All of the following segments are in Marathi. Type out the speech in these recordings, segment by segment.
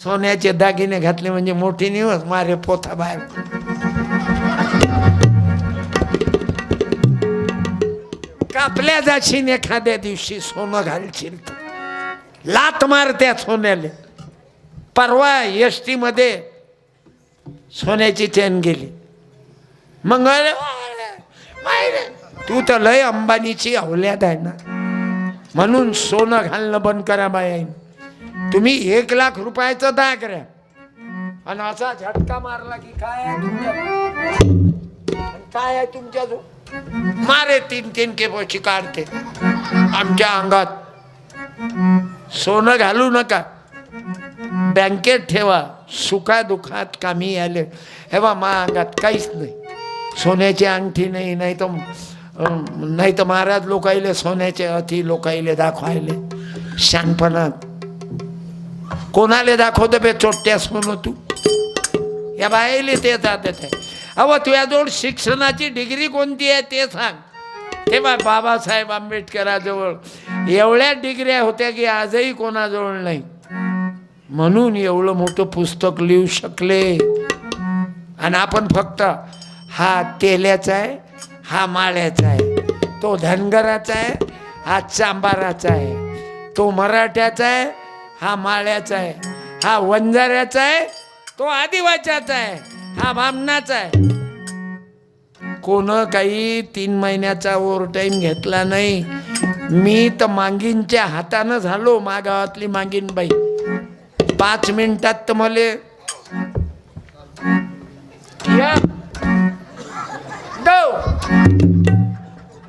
सोन्याचे दागिने घातले म्हणजे मोठी निवस मारे पोथा बाहेर कापल्या जाशीन एखाद्या दिवशी सोनं घालशील लात मार त्या सोन्याले. परवा एस टीमध्ये सोन्याची चेन गेली. मंगळ तू तर लय अंबानीची अवल्यात आहे ना. म्हणून सोनं घालणं बंद करा बाई तुम्ही एक लाख रुपयाचं दाग करा आणि असा झटका मारला की काय आहे तुमच्या काय आहे तुमच्या जो मारे तीन तीन केपोची काढते. आमच्या अंगात. सोनं घालू नका. बँकेत ठेवा. सुखा दुखात कामी आले. हे बा मा अंगात काहीच नाही. सोन्याची अंगठी नाही नाही तर नाही तर महाराज लोकाईले सोन्याचे अति लोकाईले दाखवायले. शानपणात. कोणाले दाखवतो बे चोट्या म्हणू तू? या बाहेरले ते जात आहे अहो तुझ्याजवळ शिक्षणाची डिग्री कोणती आहे ते सांग. ते बा बाबासाहेब आंबेडकराजवळ. एवढ्या डिग्र्या होत्या की आजही कोणाजवळ नाही म्हणून एवढं मोठं पुस्तक लिहू शकले. आणि आपण फक्त हा तेल्याचा आहे हा माळ्याचा आहे. तो धनगराचा आहे हा चांबाराचा आहे. तो मराठ्याचा आहे हा माळ्याचा आहे. हा वंजाऱ्याचा आहे. तो आदिवाच्याचा आहे. हा बामणाचा आहे. कोण काही तीन महिन्याचा ओव्हर टाईम घेतला नाही. मी तर मांगींच्या हातानं झालो मा गावातली मांगीन बाई. पाच मिनिटात तर मले या.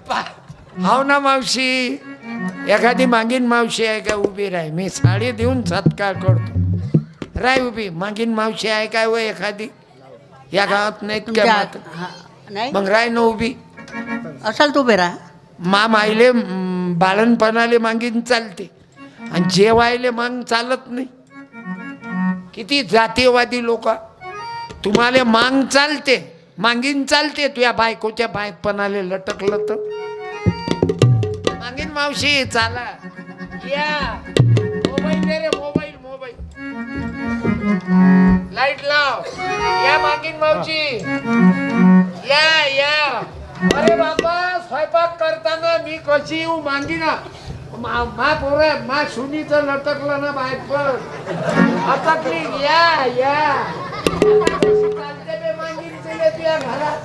पा- हाव ना मावशी. एखादी मागीन मावशी आहे का उभी राय मी साडी देऊन सत्कार करतो. राय उभी मागीन मावशी आहे काय व एखादी? या गावात नाहीत नाही? मग राय ना उभी. असाल तू बेरा मा मायले म, बाळणपणाले मागीन चालते. आणि जेवायले मांग चालत नाही. किती जातीयवादी लोक. तुम्हाला मांग चालते. मागीन चालते. तुझ्या बायकोच्या बायपणाले लटकलं तर. मावशी चाला. या. मोबाईल दे रे मोबाईल मोबाईल. लाइट लाव. या मागीन मावशी. या या. अरे बाबा स्वयंपाक करताना मी कशी येऊ मांगीना मा मा पोर मा सुनीचं लटकलं ना बायपर अटकली या या. चालते बे मांगीन तुले तुझ्या घरात.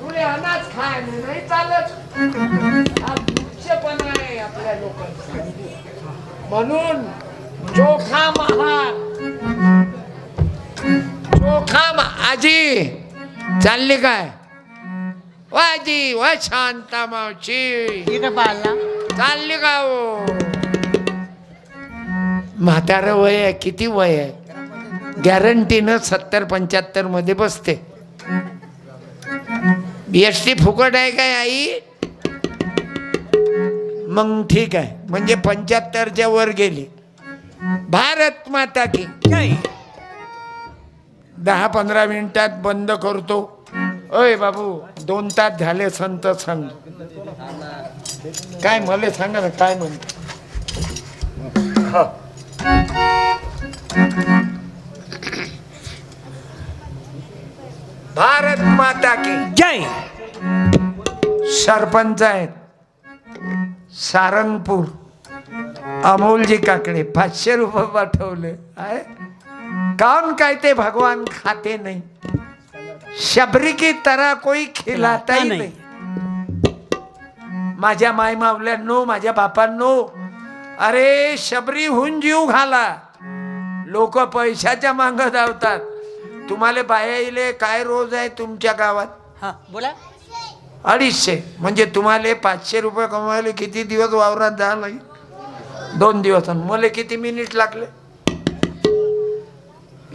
तुले अनाज खाय नाही चालत. दुःखपणा आहे आपल्या लोकांचा. म्हणून चोखा चोखा आजी चालली काय? वाजी वा शांता मावशी. पाहिला चालली का हो? म्हातारं वय आहे किती वय आहे? गॅरंटीनं सत्तर पंच्याहत्तरमध्ये बसते. एस टी फुकट आहे काय आई? मग ठीक आहे. म्हणजे पंच्याहत्तरच्या वर गेली. भारत माता की दहा पंधरा मिनिटात बंद करतो. अय बाबू दोन तास झाले संत सांग काय मला सांगा ना काय म्हणतो? भारत माता की जय. सरपंच आहेत. सारंगपूर. अमोलजी काकडे पाचशे रुपये पाठवले. आहे काऊन काय ते भगवान खाते नाही? शबरी की तरह कोई खिलाता ही नाही. माझ्या माय मावल्यांनो माझ्या बापांनो अरे शबरी हुन जीव घाला. लोक पैशाच्या मांग धावतात. तुम्हाला बायाईले काय रोज आहे तुमच्या गावात? हा बोला. अडीचशे. म्हणजे तुम्हाला पाचशे रुपये कमवायला किती दिवस वावरात जावं लागेल? दोन दिवस. आणि मला किती मिनिट लागले?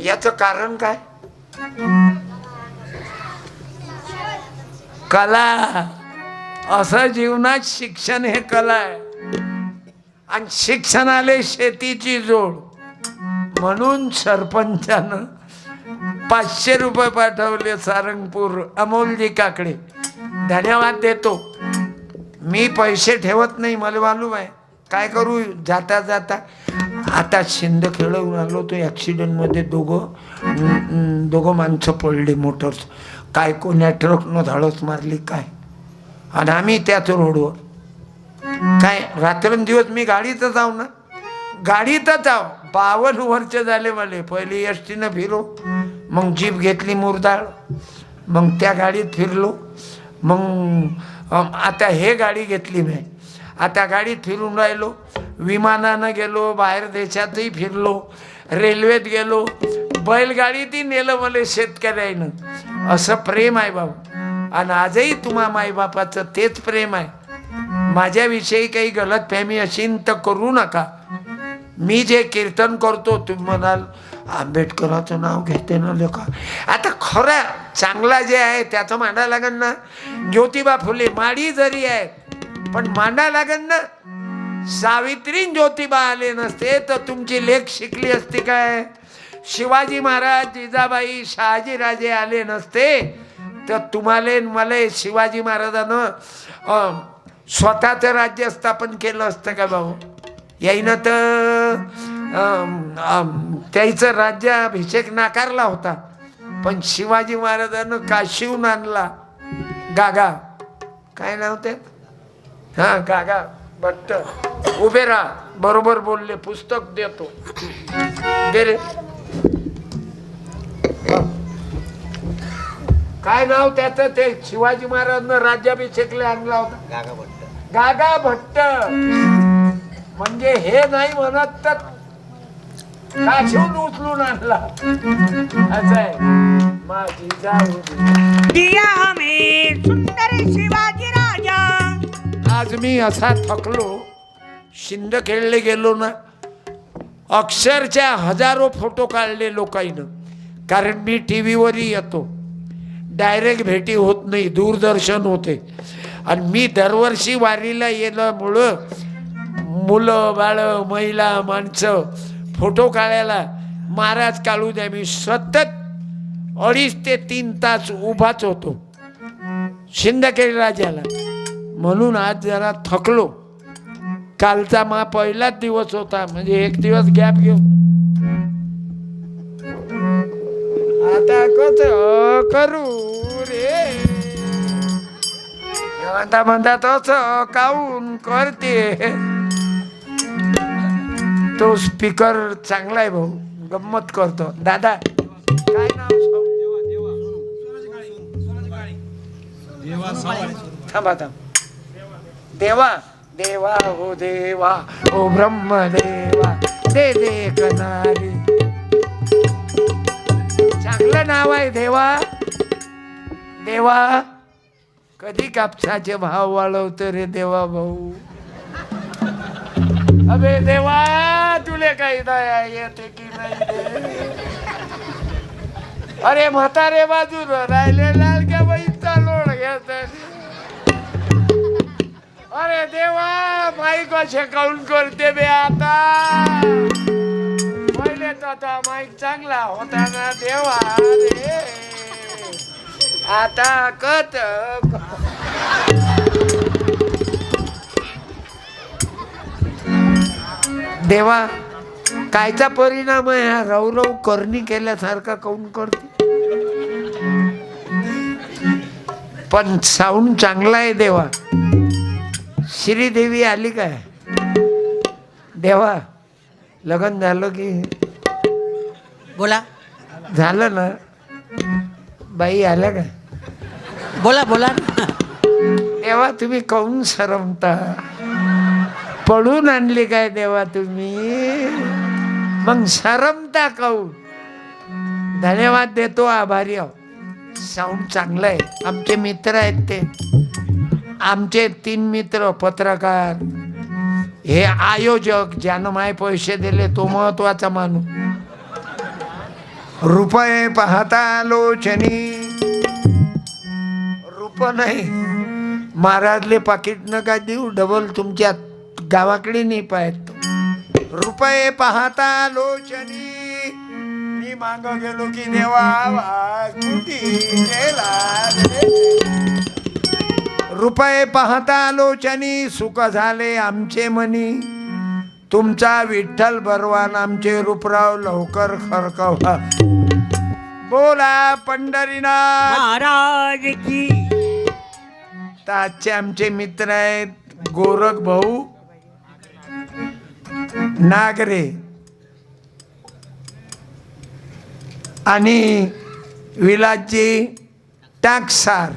याचं कारण काय? कला. असं जीवनात शिक्षण हे कला आहे. आणि शिक्षणाले शेतीची जोड. म्हणून सरपंचानं पाचशे रुपये पाठवले सारंगपूर अमोलजी काकडे. धन्यवाद देतो. मी पैसे ठेवत नाही मला मालूम आहे काय करू? जाता जाता. आता शिंद खेळून आलो तो ॲक्सिडेंटमध्ये दोघं दोघं माणसं पडली मोटर्स काय कोण्या ट्रकनं धाडस मारली काय? आणि आम्ही त्याच रोडवर काय रात्रंदिवस मी गाडीतच जाऊ ना? गाडीतच जाऊ. बावन्न वर्ष झाले मला. पहिली एस टीनं फिरो. मग जीप घेतली मुरदाळ. मग त्या गाडीत फिरलो. मग आता हे गाडी घेतली मी. आता गाडीत फिरून राहिलो. विमानानं गेलो बाहेर देशातही फिरलो रेल्वेत गेलो. बैलगाडीतही नेलं मला शेतकऱ्यानं. असं प्रेम आहे बाबा आणि आजही तुम्हा माईबापाचं तेच प्रेम आहे. माझ्याविषयी काही गलतफहमी असेल तर करू नका. मी जे कीर्तन करतो तुम्ही म्हणाल आंबेडकराचं नाव घेते ना लेखा. आता खरं चांगला जे आहे त्याचं मांडा लागन ना. ज्योतिबा फुले माडी जरी आहे पण मांडा लागन ना. सावित्री ज्योतिबा आले नसते तर तुमची लेख शिकली असती काय? शिवाजी महाराज जिजाबाई शहाजीराजे आले नसते तर तुम्हाला मला शिवाजी महाराजानं स्वतःचं राज्य स्थापन केलं असतं का भाऊ? याईनं तर अं, राज्य त्याचं राज्याभिषेक नाकारला होता. पण शिवाजी महाराजानं काशीहून आणला गागा. काय नाव ते? हा गागा. भट्ट उभे राहा. बरोबर बोलले. पुस्तक देतो. दे काय नाव त्याचं? ते शिवाजी महाराजनं राज्याभिषेकला आणला होता. गागा भट्ट म्हणजे हे नाही म्हणत तर काशीहून उचलून आणला? असं आहे. दिया हमें सुंदर शिवाजी राजा। आज मी असा थकलो शिंद खेळले गेलो ना अक्षरशः हजारो फोटो काढले लोकांनं कारण मी टी व्हीवरही येतो. डायरेक्ट भेटी होत नाही दूरदर्शन होते. आणि मी दरवर्षी वारीला येण्यामुळं मुलं बाळं महिला माणसं फोटो काढायला महाराज काढू द्या मी सतत अडीच ते तीन तास उभाच होतो. शिंदकेरी राजाला. म्हणून आज जरा थकलो. कालचा मा पहिलाच दिवस होता. म्हणजे एक दिवस गॅप घेऊ आता कस करू रे. म्हणता म्हणता तस काऊन करते? तो स्पीकर चांगला आहे भाऊ. गंमत करतो. दादा थांबा थांब. देवा देवा हो देवा ओ ब्रह्म देवा दे दे कनारी. चांगलं नाव आहे देवा. देवा कधी कापसाचे भाव वाढवतो रे देवा भाऊ? अबे देवा तुले काही दया येते की नाही अरे म्हातारे बाजूला राहिले लाडक्या बाईचा अरे देवा माईक असे काऊन करते बे आता? पहिले तर आता माईक चांगला होता ना देवा रे. आता कत देवा कायचा परिणाम आहे हा? रवरव करणी केल्यासारखा काऊन करते? पण साऊंड चांगला आहे देवा. श्रीदेवी आली काय? देवा लग्न झालं की? बोला. झालं ना? बाई आल्या काय? बोला बोला. देवा तुम्ही काऊन सरमता? पळून आणली काय देवा तुम्ही? मग सरमता काऊन? धन्यवाद देतो आभारी आहो. साऊंड चांगलं आहे. आमचे मित्र आहेत ते. आमचे तीन मित्र पत्रकार. हे आयोजक ज्यानं माय पैसे दिले तो महत्त्वाचा माणूस. रुपये पाहता लोचनी. रूप नाही. महाराजले पाकिट नका देऊ? डबल तुमच्या गावाकडे नाही पाहत. रुपये पाहता लोचनी. माग गेलो की देवा आवाज कुठे गेला? रुपये पाहता लोचनी सुख झाले आमचे मनी. तुमचा विठ्ठल भरवान आमचे रूपराव लवकर खरकवा. बोला पंढरीनाथ. महाराज की. तर आजचे आमचे मित्र आहेत गोरख भाऊ. नागरे आणि विलासजी टाकसार.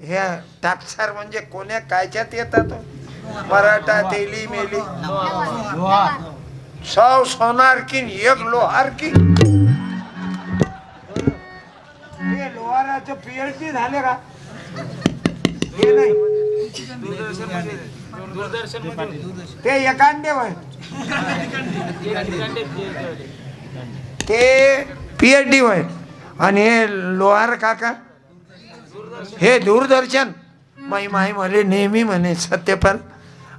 ह्या टाकसार म्हणजे कोण्या कायच्यात येतात हो? मराठा तेली मेली. सौ सोनार की न एक लोहार की हे लोहाराचं पीएचडी झाले का? हे नाही. ते एकांडे पी एच डी वय आणि हे लोहार काका हे दूरदर्शन. माई माई म्हणे नेहमी म्हणे सत्यपाल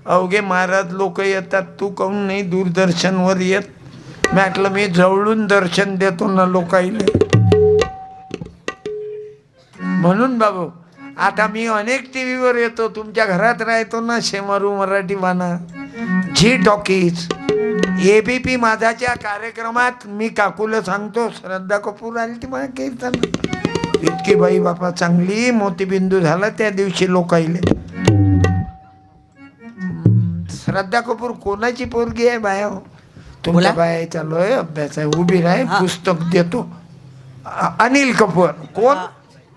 अवघे महाराज लोक येतात तू काहून नाही दूरदर्शनवर येत? म्हटलं मी जवळून दर्शन देतो ना लोकाईले. म्हणून बाबू आता मी अनेक टी व्हीवर येतो तुमच्या घरात राहतो ना शेमारू मराठी बाना झी टॉकीज एबीपी माझाच्या कार्यक्रमात मी काकूला सांगतो श्रद्धा कपूर आली ती मला कीर्तन. इतकी बाई बापा चांगली मोतीबिंदू झाला त्या दिवशी लोकाईले हम्म, श्रद्धा कपूर कोणाची पोरगी आहे बाया हो? तुमच्या बोला. बाया चालू आहे अभ्यास आहे उभी राहे. पुस्तक देतो. अ- अनिल कपूर. कोण?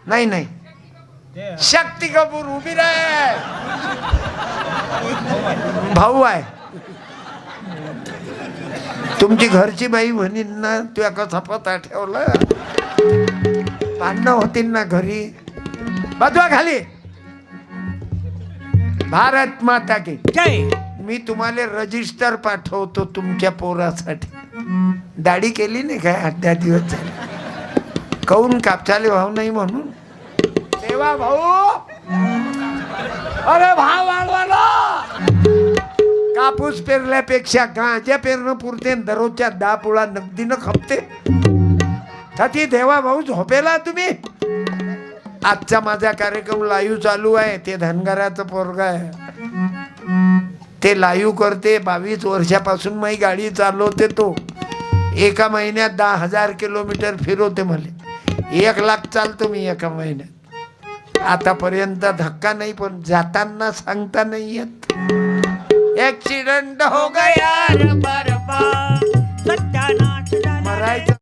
नाही नाही. शक्ती कपूर उभी राहे. भाऊ आहे. तुमची घरची बाई म्हणीन ना तुया कसा पता ठेवला. भांडणं होतील ना घरी. बाजूला खाली. भारत माता की. जय. मी तुम्हाला रजिस्टर पाठवतो तुमच्या पोरासाठी. दाढी केली नाही काय? आठ दहा दिवस झाले. काऊन कापसाले भाव नाही म्हणून. तेव्हा भाऊ. अरे भाव वाढवाला कापूस पेरल्यापेक्षा गांजा पेरणं पुरते दररोजच्या दहा पोळा नगदीनं खपते. ती देवा भाऊ झोपेला तुम्ही? आजचा माझा कार्यक्रम लाईव्ह चालू आहे. ते धनगराचं पोरग आहे. ते लाईव्ह करते. बावीस वर्षापासून मी गाडी चालवते तो. एका महिन्यात दहा हजार किलोमीटर फिरवते मला. एक लाख चालतो मी एका महिन्यात. आतापर्यंत धक्का नाही पण जाताना सांगता नाही येत. एक्सीडेंट हो गया बरबा. सत्यानाश झाला